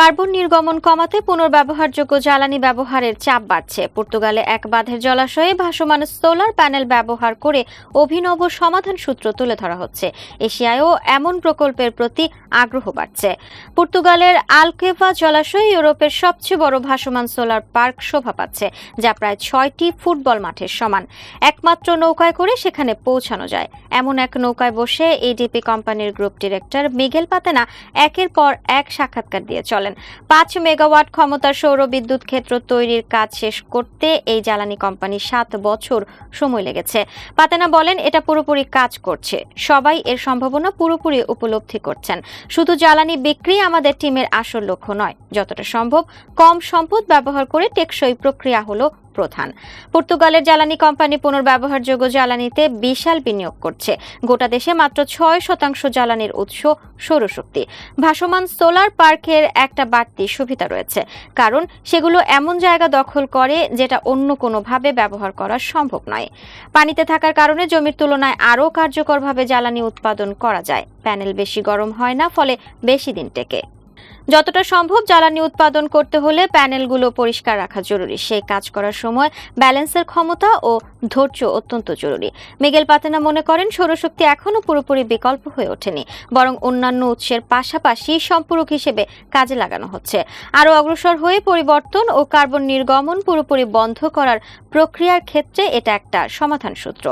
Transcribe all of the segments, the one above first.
Carbon নির্গমন কমাতে পুনর্ব্যবহারযোগ্য জ্বালানি ব্যবহারের চাপ বাড়ছে। পর্তুগালে এক বাঁধের জলাশয়ে ভাসমান সোলার প্যানেল ব্যবহার করে অভিনব সমাধান সূত্র তুলে ধরা হচ্ছে। এশিয়ায়ও এমন প্রকল্পের প্রতি আগ্রহ বাড়ছে। পর্তুগালের আলকেভা জলাশয় ইউরোপের সবচেয়ে বড় ভাসমান সোলার পার্ক শোভা পাচ্ছে, যা প্রায় ছয়টি ফুটবল মাঠের সমান। একমাত্র নৌকায় করে সেখানে পৌঁছানো যায়। এমন এক নৌকায় বসে এডিপি কোম্পানির গ্রুপ ডিরেক্টর মিগেল পাতেনা একের পর এক সাক্ষাৎকার দিয়ে চলেন পাঁচ মেগাওয়াট ক্ষমতার সৌর বিদ্যুৎ ক্ষেত্র তৈরির কাজ শেষ করতে এই জ্বালানি কোম্পানি সাত বছর সময় লেগেছে। পাতেনা বলেন, এটা পুরোপুরি কাজ করছে। সবাই এর সম্ভাবনা পুরোপুরি উপলব্ধি করছেন। শুধু জ্বালানি বিক্রি আমাদের টিমের আসল লক্ষ্য নয়। যতটা সম্ভব কম সম্পদ ব্যবহার করে টেকসই প্রক্রিয়া হলো প্রধান। পর্তুগালের জ্বালানি কোম্পানি পুনর্ব্যবহারযোগ্য জ্বালানিতে বিশাল বিনিয়োগ করছে। গোটা দেশে মাত্র ছয় শতাংশ জ্বালানির উৎস সৌরশক্তি। ভাসমান সোলার পার্কের একটা বাড়তি সুবিধা রয়েছে। কারণ সেগুলো এমন জায়গা দখল করে যেটা অন্য কোনোভাবে ব্যবহার করা সম্ভব নয়। পানিতে থাকার কারণে জমির তুলনায় আরও কার্যকরভাবে জ্বালানি উৎপাদন করা যায়। প্যানেল বেশি গরম হয় না, ফলে বেশি দিন টেকে। যতটা সম্ভব জ্বালানি উৎপাদন করতে হলে প্যানেলগুলো পরিষ্কার রাখা জরুরি। সেই কাজ করার সময় ব্যালেন্সের ক্ষমতা ও ধৈর্য অত্যন্ত জরুরি। মিগেল পাতেনা মনে করেন, সৌরশক্তি এখনও পুরোপুরি বিকল্প হয়ে ওঠেনি, বরং অন্যান্য উৎসের পাশাপাশি সম্পূরক হিসেবে কাজে লাগানো হচ্ছে। আরও অগ্রসর হয়ে পরিবর্তন ও কার্বন নির্গমন পুরোপুরি বন্ধ করার প্রক্রিয়ার ক্ষেত্রে এটা একটা সমাধান সূত্র।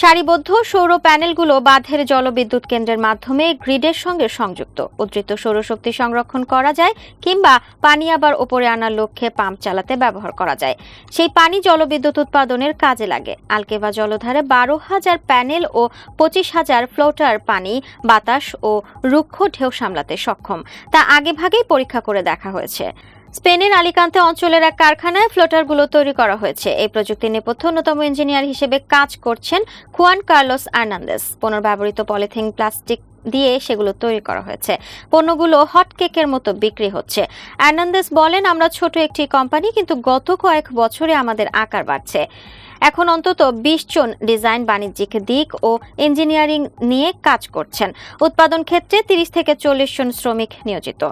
সারিবদ্ধ সৌর প্যানেলগুলো বাঁধের জলবিদ্যুৎ কেন্দ্রের মাধ্যমে গ্রিডের সঙ্গে সংযুক্ত। উদ্ধৃত সৌরশক্তি সংরক্ষণ করা যায় কিংবা পানি আবার ওপরে আনার লক্ষ্যে পাম্প চালাতে ব্যবহার করা যায়। সেই পানি জলবিদ্যুৎ উৎপাদনের কাজে লাগে। আলকেবা জলধারে বারো হাজার প্যানেল ও পঁচিশ হাজার ফ্লোটার পানি, বাতাস ও রুক্ষ ঢেউ সামলাতে সক্ষম। তা আগেভাগেই পরীক্ষা করে দেখা হয়েছে। স্পেনের আলিকান্তে অঞ্চলের এক কারখানায় ফ্লোটারগুলো তৈরি করা হয়েছে। এই প্রযুক্তির নেপথ্য অন্যতম ইঞ্জিনিয়ার হিসেবে কাজ করছেন খুয়ান কার্লোস আর্নান্দেস। পুনর্ব্যবহৃত পলিথিন, প্লাস্টিক দিয়ে সেগুলো তৈরি করা হয়েছে। পণ্যগুলো হট কেকের মতো বিক্রি হচ্ছে। আর্নান্দেস বলেন, আমরা ছোট একটি কোম্পানি, কিন্তু গত কয়েক বছরে আমাদের আকার বাড়ছে। এখন অন্তত বিশ জন ডিজাইন বাণিজ্যিক দিক ও ইঞ্জিনিয়ারিং নিয়ে কাজ করছেন। উৎপাদন ক্ষেত্রে তিরিশ থেকে চল্লিশ জন শ্রমিক নিয়োজিত।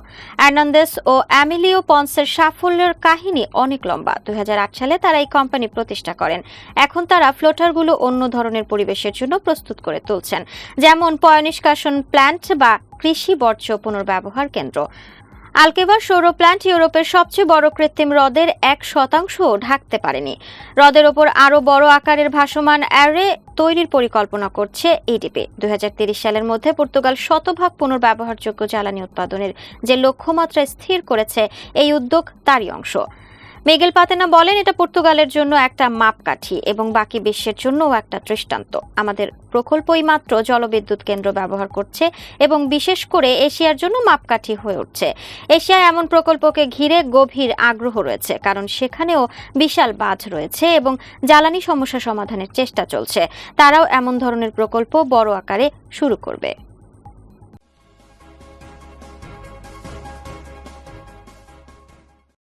অ্যার্নান্দেস ও অ্যামিলিও পন্সের সাফল্যের কাহিনী অনেক লম্বা। দুই হাজার আট সালে তারা এই কোম্পানি প্রতিষ্ঠা করেন। এখন তারা ফ্লোটারগুলো অন্য ধরনের পরিবেশের জন্য প্রস্তুত করে তুলছেন, যেমন পয়নিষ্কাশন প্ল্যান্ট বা কৃষি বর্জ্য পুনর্ব্যবহার কেন্দ্র। আলকেবার সৌর প্ল্যান্ট ইউরোপের সবচেয়ে বড় কৃত্রিম হ্রদের এক শতাংশ ঢাকতে পারেনি। হ্রদের ওপর আরও বড় আকারের ভাসমান অ্যারে তৈরির পরিকল্পনা করছে এডিপি দুই সালের মধ্যে পর্তুগাল শতভাগ পুনর্ব্যবহারযোগ্য জ্বালানি উৎপাদনের যে লক্ষ্যমাত্রা স্থির করেছে, এই উদ্যোগ তারই অংশ। মেগেল পাতেনা বলেন, এটা পর্তুগালের জন্য একটা মাপকাঠি এবং বাকি বিশ্বের জন্যও একটা দৃষ্টান্ত। আমাদের প্রকল্পই মাত্র জলবিদ্যুৎ কেন্দ্র ব্যবহার করছে এবং বিশেষ করে এশিয়ার জন্য মাপকাঠি হয়ে উঠছে। এশিয়ায় এমন প্রকল্পকে ঘিরে গভীর আগ্রহ রয়েছে, কারণ সেখানেও বিশাল বাজ রয়েছে এবং জ্বালানি সমস্যা সমাধানের চেষ্টা চলছে। তারাও এমন ধরনের প্রকল্প বড় আকারে শুরু করবে।